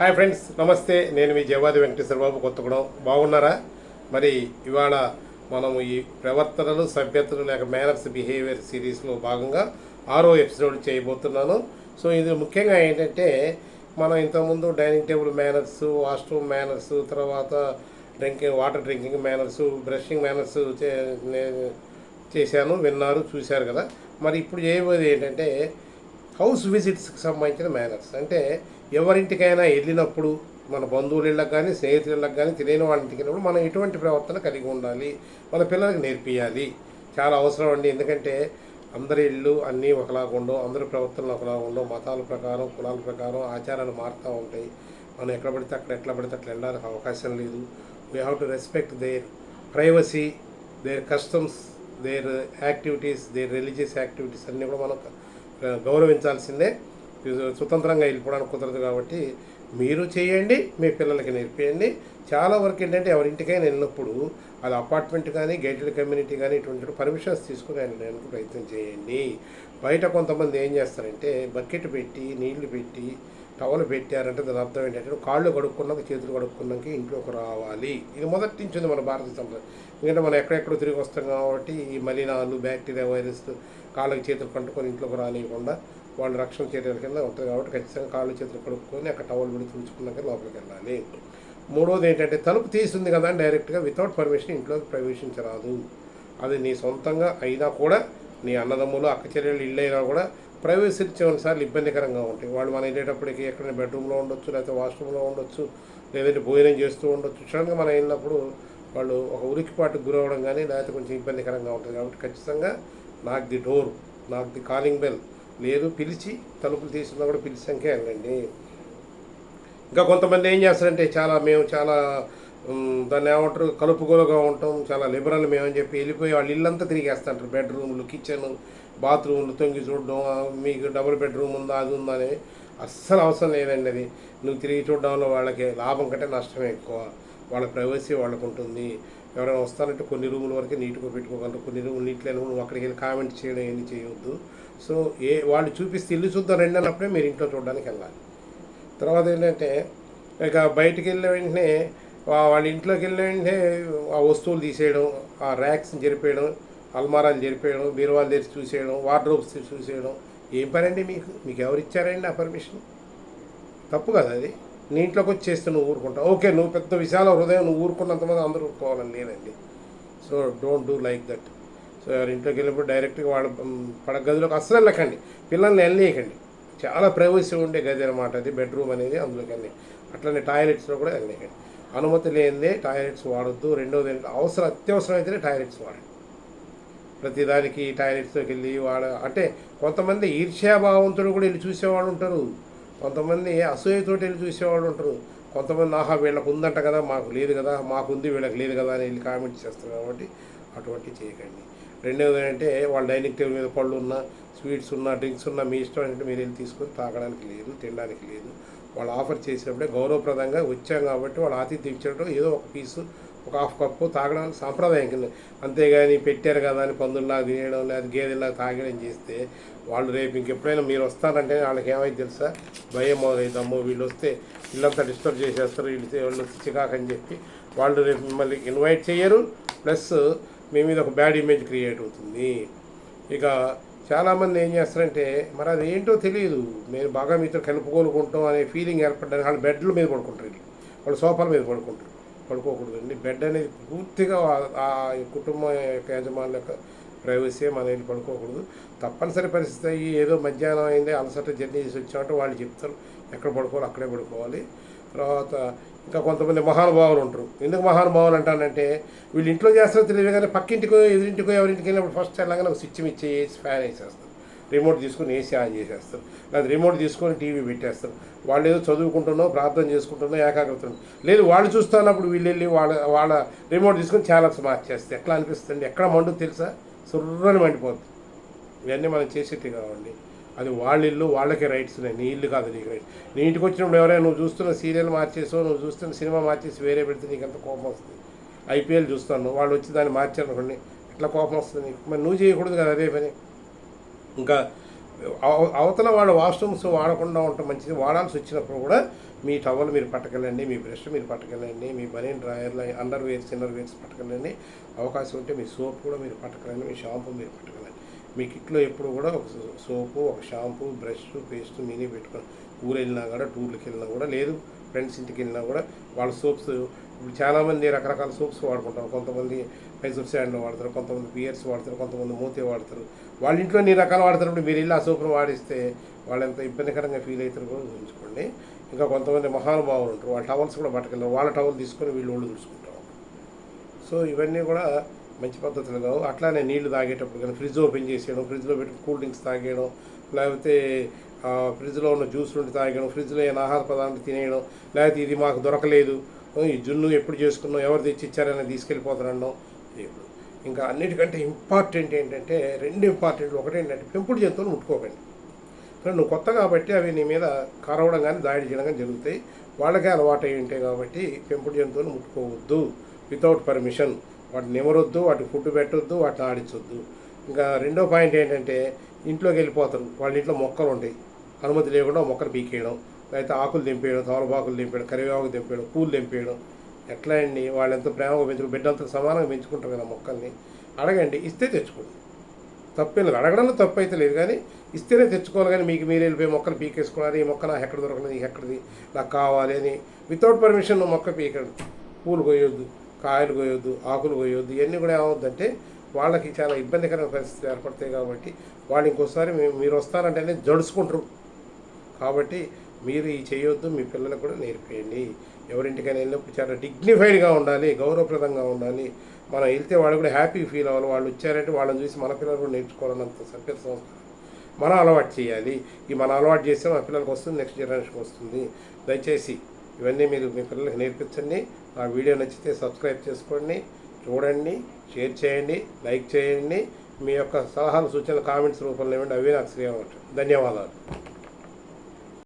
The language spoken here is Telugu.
హాయ్ ఫ్రెండ్స్ నమస్తే. నేను మీ జవాది వెంకటేశ్వర బాబు కొత్తగూడెం. బాగున్నారా? మరి ఇవాళ మనం ఈ ప్రవర్తనలు సభ్యతలు లేక మేనర్స్ బిహేవియర్ సిరీస్లో భాగంగా ఆరో ఎపిసోడ్ చేయబోతున్నాను. సో ఇది ముఖ్యంగా ఏంటంటే మనం ఇంతకుముందు dining table manners washroom manners తర్వాత drinking water drinking manners brushing manners చేశాను విన్నారు చూశారు కదా. మరి ఇప్పుడు చేయబోయేది ఏంటంటే హౌస్ విజిట్స్కి సంబంధించిన మేనర్స్ అంటే ఎవరింటికైనా వెళ్ళినప్పుడు మన బంధువులకి కానీ స్నేహితులకు కానీ తెలియని వాళ్ళకి వెళ్ళినప్పుడు మనం ఎటువంటి ప్రవర్తన కలిగి ఉండాలి? మన పిల్లలకు నేర్పియాలి. చాలా అవసరం అండి. ఎందుకంటే అందరి ఇళ్ళు అన్నీ ఒకలాగా ఉండవు అందరి ప్రవర్తనలు ఒకలాగా ఉండవు మతాల ప్రకారం కులాల ప్రకారం ఆచారాలు మారుతూ ఉంటాయి. మనం ఎక్కడ పడితే అక్కడ ఎట్లా పడితే అట్లా వెళ్ళడానికి అవకాశం లేదు. We have to respect their privacy their customs their activities their religious activities అన్నీ కూడా మనం గౌరవించాల్సిందే. స్వతంత్రంగా వెళ్ళిపోవడానికి కుదరదు కాబట్టి మీరు చేయండి మీ పిల్లలకి నేర్పియండి. చాలా వరకు ఏంటంటే ఎవరింటికైనా వెళ్ళినప్పుడు అది అపార్ట్మెంట్ కానీ గేటెడ్ కమ్యూనిటీ కానీ ఇటువంటి పర్మిషన్స్ తీసుకుని వెళ్ళడానికి ప్రయత్నం చేయండి. బయట కొంతమంది ఏం చేస్తారంటే బకెట్ పెట్టి నీళ్ళు పెట్టి టవల్ పెట్టారంటే దాని అర్థం ఏంటంటే కాళ్ళు కడుక్కున్నాక చేతులు కడుక్కున్నాక ఇంట్లోకి రావాలి. ఇది మొదటి నుంచి ఉంది మన భారతీయ సంప్రదాయం. ఎందుకంటే మనం ఎక్కడెక్కడో తిరిగి వస్తాం కాబట్టి ఈ మలినాలు బ్యాక్టీరియా వైరస్ కాళ్ళకి చేతులు కంటుకొని ఇంట్లోకి రానియకుండా వాళ్ళు రక్షణ చేయడానికి కింద ఉంటుంది కాబట్టి ఖచ్చితంగా కాళ్ళు చేతులు కడుక్కొని అక్కడ టవల్ పెడితే ఉంచుకున్నాక లోపలికి వెళ్ళాలి. మూడోది ఏంటంటే తలుపు తీసింది కదా డైరెక్ట్గా వితౌట్ పర్మిషన్ ఇంట్లోకి ప్రవేశించరాదు. అది నీ సొంతంగా అయినా కూడా నీ అన్నదమ్ములు అక్క చెల్లెళ్ళు ఇల్లు అయినా కూడా ప్రైవసీ కొన్నిసార్లు ఇబ్బందికరంగా ఉంటాయి. వాళ్ళు మనం వెళ్ళేటప్పటికి ఎక్కడైనా బెడ్రూమ్లో ఉండొచ్చు లేకపోతే వాష్రూమ్లో ఉండొచ్చు లేదంటే భోజనం చేస్తూ ఉండొచ్చు. సడన్గా మనం వెళ్ళినప్పుడు వాళ్ళు ఒక ఉరికిపాటుకు గురవడం కానీ లేకపోతే కొంచెం ఇబ్బందికరంగా ఉంటుంది. కాబట్టి ఖచ్చితంగా నాకు ది డోర్ నాకు ది కాలింగ్ బెల్ లేదు పిలిచి తలుపులు తీసుకున్నా కూడా పిలిచాకే వెళ్ళండి. ఇంకా కొంతమంది ఏం చేస్తారంటే చాలా మేము చాలా దాన్ని ఏమంటారు కలుపుగోలుగా ఉంటాం. చాలా లిబరల్ మేమని చెప్పి వెళ్ళిపోయి వాళ్ళు ఇల్లంతా తిరిగేస్తుంటారు బెడ్రూమ్లు కిచెన్ బాత్రూమ్లు తొంగి చూడడం మీకు డబుల్ బెడ్రూమ్ ఉందా అది ఉందా అని అస్సలు అవసరం లేదండి అది. నువ్వు తిరిగి చూడడంలో వాళ్ళకి లాభం కంటే నష్టమే ఎక్కువ. వాళ్ళ ప్రైవసీ వాళ్ళకు ఉంటుంది. ఎవరైనా వస్తారంటే కొన్ని రూముల వరకే నీట్గా పెట్టుకోగలరు కొన్ని రూములు నీట్ లేని నువ్వు అక్కడికి వెళ్ళి కామెంట్ చేయడం ఏమి చేయొద్దు. సో ఏ వాళ్ళు చూపిస్తే ఇల్లు చూద్దాం రెండు అన్నప్పుడే మీరు ఇంట్లో చూడడానికి వెళ్ళాలి. తర్వాత ఏంటంటే ఇక బయటికి వెళ్ళిన వెంటనే వాళ్ళ ఇంట్లోకి వెళ్ళిన వెంటనే ఆ వస్తువులు తీసేయడం ఆ ర్యాక్స్ని జరిపేయడం అల్మారాలు జరిపేయడం బీరువాలు తెరిచి చూసేయడం వార్డ్రోబ్స్ చూసేయడం ఏం పని అండి మీకు? మీకు ఎవరు ఇచ్చారండి ఆ పర్మిషన్? తప్పు కదా అది. నీ ఇంట్లోకి వచ్చి చేస్తే నువ్వు ఊరుకుంటావు. ఓకే నువ్వు పెద్ద విశాల హృదయం నువ్వు ఊరుకున్నంతమంది అందరూ ఊరుకోవాలని నేనండి. So don't do like that. So ఎవరి ఇంట్లోకి వెళ్ళినప్పుడు డైరెక్ట్గా వాళ్ళ పడక గదిలోకి అస్సలు వెళ్ళకండి. పిల్లల్ని వెళ్ళేయకండి చాలా ప్రైవసీ ఉండే గది అనమాట అది బెడ్రూమ్ అనేది అందులోకి వెళ్ళి. అట్లనే టాయిలెట్స్లో కూడా వెళ్ళేయకండి అనుమతి లేనిదే టాయిలెట్స్ వాడొద్దు. రెండోది అవసరం అత్యవసరం అయితేనే టాయిలెట్స్ వాడండి. ప్రతిదానికి టాయిలెట్స్లోకి వెళ్ళి వాడ అంటే కొంతమంది ఈర్ష్యాభావంతో కూడా వెళ్ళి చూసేవాళ్ళు ఉంటారు. కొంతమంది అసూయతోటి వెళ్ళి చూసేవాళ్ళు ఉంటారు. కొంతమంది ఆహా వీళ్ళకు ఉందంట కదా మాకు లేదు కదా మాకు ఉంది వీళ్ళకి లేదు కదా అని వెళ్ళి కామెంట్ చేస్తారు కాబట్టి అటువంటి చేయకండి. రెండవది ఏంటంటే వాళ్ళ డైనింగ్ టేబుల్ మీద పళ్ళు ఉన్నా స్వీట్స్ ఉన్నా డ్రింక్స్ ఉన్నా మీ ఇష్టం అంటే మీరు వెళ్ళి తీసుకొని తాగడానికి లేదు తినడానికి లేదు. వాళ్ళు ఆఫర్ చేసినప్పుడే గౌరవప్రదంగా వచ్చాం కాబట్టి వాళ్ళు ఆతిథ్యం ఇచ్చినప్పుడు ఏదో ఒక పీసు ఒక హాఫ్ కప్పు తాగడం సాంప్రదాయం కింద. అంతేగాని పెట్టారు కదా అని పందుల్లాగా తినేయడం లేదా గేదెల్లాగా తాగడం చేస్తే వాళ్ళు రేపు ఇంకెప్పుడైనా మీరు వస్తారంటే వాళ్ళకి ఏమైంది తెలుసా? భయం మొదలైతే వీళ్ళు వస్తే వీళ్ళంతా డిస్టర్బ్ చేసేస్తారు. వీళ్ళు వాళ్ళు చికాకు అని చెప్పి వాళ్ళు రేపు మిమ్మల్ని ఇన్వైట్ చేయరు. ప్లస్ మీ మీద ఒక బ్యాడ్ ఇమేజ్ క్రియేట్ అవుతుంది. ఇక చాలామంది ఏం చేస్తారంటే మరి అది ఏంటో తెలియదు. మేము బాగా మీతో కలుపుకోనుకుంటాం అనే ఫీలింగ్ ఏర్పడ్డానికి వాళ్ళు బెడ్ల మీద పడుకుంటారు వీళ్ళు. వాళ్ళు సోఫాల మీద పడుకుంటారు. పడుకోకూడదండి. బెడ్ అనేది పూర్తిగా ఆ- కుటుంబం యొక్క యజమానుల యొక్క ప్రైవసీ మన వెళ్ళి పడుకోకూడదు. తప్పనిసరి పరిస్థితి అయ్యి ఏదో మధ్యాహ్నం అయింది అలసట జర్నీ చేసి వచ్చామంటే వాళ్ళు చెప్తారు ఎక్కడ పడుకోవాలి అక్కడే పడుకోవాలి. తర్వాత ఇంకా కొంతమంది మహానుభావులు ఉంటారు. ఎందుకు మహానుభావులు అంటానంటే వీళ్ళు ఇంట్లో చేస్తారో తెలియదు కానీ పక్కింటికో ఎదురింటికో ఎవరింటికి వెళ్ళినప్పుడు ఫస్ట్ వెళ్ళగానే ఒక స్విచ్ ఇచ్చేసి వేసి ఫ్యాన్ వేసేస్తారు. రిమోట్ తీసుకొని ఏసీ ఆన్ చేసేస్తారు. లేదా రిమోట్ తీసుకొని టీవీ పెట్టేస్తారు. వాళ్ళు ఏదో చదువుకుంటున్నో ప్రార్థన చేసుకుంటున్నో ఏకాగ్రత లేదు వాళ్ళు చూస్తున్నప్పుడు వీళ్ళు వెళ్ళి వాళ్ళ వాళ్ళ రిమోట్ తీసుకొని ఛానల్స్ మార్చేస్తే ఎట్లా అనిపిస్తుంది ఎక్కడ మండు తెలుసా? సుర్రని మండిపోతుంది ఇవన్నీ మనం చేసేట్టు కావండి. అది వాళ్ళ ఇల్లు వాళ్ళకే రైట్స్ ఉన్నాయి. నీ ఇల్లు కాదు నీకు రైట్ నీ ఇంటికి వచ్చినప్పుడు ఎవరైనా నువ్వు చూస్తున్న సీరియల్ మార్చేసో నువ్వు చూస్తున్న సినిమా మార్చేసి వేరే పెడితే నీకు ఎంత కోపం వస్తుంది? ఐపీఎల్ చూస్తాను. వాళ్ళు వచ్చి దాన్ని మార్చారు అనుకోండి ఎట్లా కోపం వస్తుంది మరి నువ్వు చేయకూడదు కదా అదే పని. ఇంకా అవ- అవతల వాళ్ళ వాష్రూమ్స్ వాడకుండా ఉండటం మంచిది. వాడాల్సి వచ్చినప్పుడు కూడా మీ టవల్ మీరు పట్టుకెళ్ళండి మీ బ్రష్ మీరు పట్టుకెళ్ళండి మీ బనీన్ డ్రాయర్లు అండర్ వేర్స్ ఇన్నర్ వేర్స్ పట్టుకెళ్ళండి. అవకాశం ఉంటే మీ సోప్ కూడా మీరు పట్టుకెళ్ళండి మీ షాంపూ మీరు పట్టుకెళ్ళండి. మీ కిట్లో ఎప్పుడు కూడా ఒక సోపు ఒక షాంపూ బ్రష్ పేస్ట్ మీనే పెట్టుకొని ఊరు వెళ్ళినా కూడా టూర్లకి వెళ్ళినా కూడా లేదు ఫ్రెండ్స్ ఇంటికి వెళ్ళినా కూడా వాళ్ళ సోప్స్ ఇప్పుడు చాలామంది రకరకాల సోప్స్ వాడుకుంటారు. కొంతమంది మైసూర్ శాండ్ వాడతారు కొంతమంది పియర్స్ వాడతారు కొంతమంది మూతే వాడతారు. వాళ్ళ ఇంట్లో నీ రకాలు వాడతారు మీరు వెళ్ళి ఆ సోపును వాడిస్తే వాళ్ళు ఎంత ఇబ్బందికరంగా ఫీల్ అవుతారు కూడా ఉంచుకోండి ఇంకా కొంతమంది మహానుభావులు ఉంటారు వాళ్ళ టవల్స్ కూడా పట్టుకెళ్ళారు వాళ్ళ టవల్ తీసుకొని వీళ్ళు ఒళ్ళు చూసుకుంటారు సో ఇవన్నీ కూడా మంచి పద్ధతులు కావు. అట్లానే నీళ్ళు తాగేటప్పుడు కానీ ఫ్రిడ్జ్ ఓపెన్ చేసేయడం ఫ్రిడ్జ్లో పెట్టి కూల్ డ్రింక్స్ తాగేయడం లేకపోతే ఫ్రిడ్జ్లో ఉన్న జ్యూస్ నుండి తాగడం ఫ్రిడ్జ్లో ఏమైనా ఆహార పదార్థాలు తినేయడం లేకపోతే ఇది మాకు దొరకలేదు ఈ జున్ను ఎప్పుడు చేసుకున్నాం ఎవరు తెచ్చి ఇచ్చారని తీసుకెళ్ళిపోతారన్నాం ఇప్పుడు ఇంకా అన్నిటికంటే ఇంపార్టెంట్ ఏంటంటే రెండు ఇంపార్టెంట్ ఒకటి ఏంటంటే పెంపుడు జంతువులు ముట్టుకోకండి. నువ్వు కొత్త కాబట్టి అవి నీ మీద కరవడం కానీ దాడి చేయడం కానీ జరుగుతాయి. వాళ్ళకే అలవాటు అయి ఉంటాయి కాబట్టి పెంపుడు జంతువులు ముట్టుకోవద్దు వితౌట్ పర్మిషన్. వాటిని నిమరొద్దు వాటికి ఫుడ్ పెట్టొద్దు వాటిని ఆడించొద్దు. ఇంకా రెండో పాయింట్ ఏంటంటే ఇంట్లోకి వెళ్ళిపోతారు. వాళ్ళ ఇంట్లో మొక్కలు ఉంటాయి. అనుమతి లేకుండా మొక్కలు పీకేయడం లేకపోతే ఆకులు దింపేయడం తమలపాకులు దింపేయడం కరివేపాకు దింపేయడం పూలు దింపేయడం. ఎట్లా అండి? వాళ్ళు ఎంత ప్రేమగా పెంచుకు బిడ్డలతో సమానంగా పెంచుకుంటారు కదా మొక్కల్ని. అడగండి ఇస్తే తెచ్చుకోండి. తప్పేం లేదు. అడగడంలో తప్పు అయితే లేదు. కానీ ఇస్తేనే తెచ్చుకోవాలి. కానీ మీకు మీరు వెళ్ళిపోయి మొక్కలు పీకేసుకోవాలి ఈ మొక్క నాకు ఎక్కడ దొరకలేదు ఇది ఎక్కడిది? నాకు కావాలి అని వితౌట్ పర్మిషన్ మొక్క పీకడం పూలు కొయ్యొద్దు. కాయలు కోయొద్దు ఆకులు కోయొద్దు ఇవన్నీ కూడా ఏమవుద్దంటే వాళ్ళకి చాలా ఇబ్బందికరమైన పరిస్థితులు ఏర్పడతాయి కాబట్టి వాళ్ళు ఇంకోసారి మీరు వస్తారంటేనే జడుచుకుంటారు. కాబట్టి మీరు ఈ చేయొద్దు మీ పిల్లలకు కూడా నేర్పేయండి. ఎవరింటికైనా వెళ్ళినప్పుడు చాలా డిగ్నిఫైడ్గా ఉండాలి గౌరవప్రదంగా ఉండాలి. మనం వెళ్తే వాళ్ళు కూడా హ్యాపీ ఫీల్ అవ్వాలి. వాళ్ళు వచ్చారంటే వాళ్ళని చూసి మన పిల్లలు కూడా నేర్చుకోవాలన్నంత సభ్యత సంస్కారం. మనం అలవాటు చేయాలి. ఈ మనం అలవాటు చేస్తే మన పిల్లలకు వస్తుంది నెక్స్ట్ జనరేషన్కి వస్తుంది. దయచేసి ఇవన్నీ మీరు మీ పిల్లలకి నేర్పించండి. ఆ వీడియో నచ్చితే సబ్స్క్రైబ్ చేసుకోండి చూడండి షేర్ చేయండి లైక్ చేయండి. మీ యొక్క సలహాలు సూచనలు కామెంట్స్ రూపంలో ఇవ్వండి. అవి నాకు శ్రేయం ధన్యవాదాలు.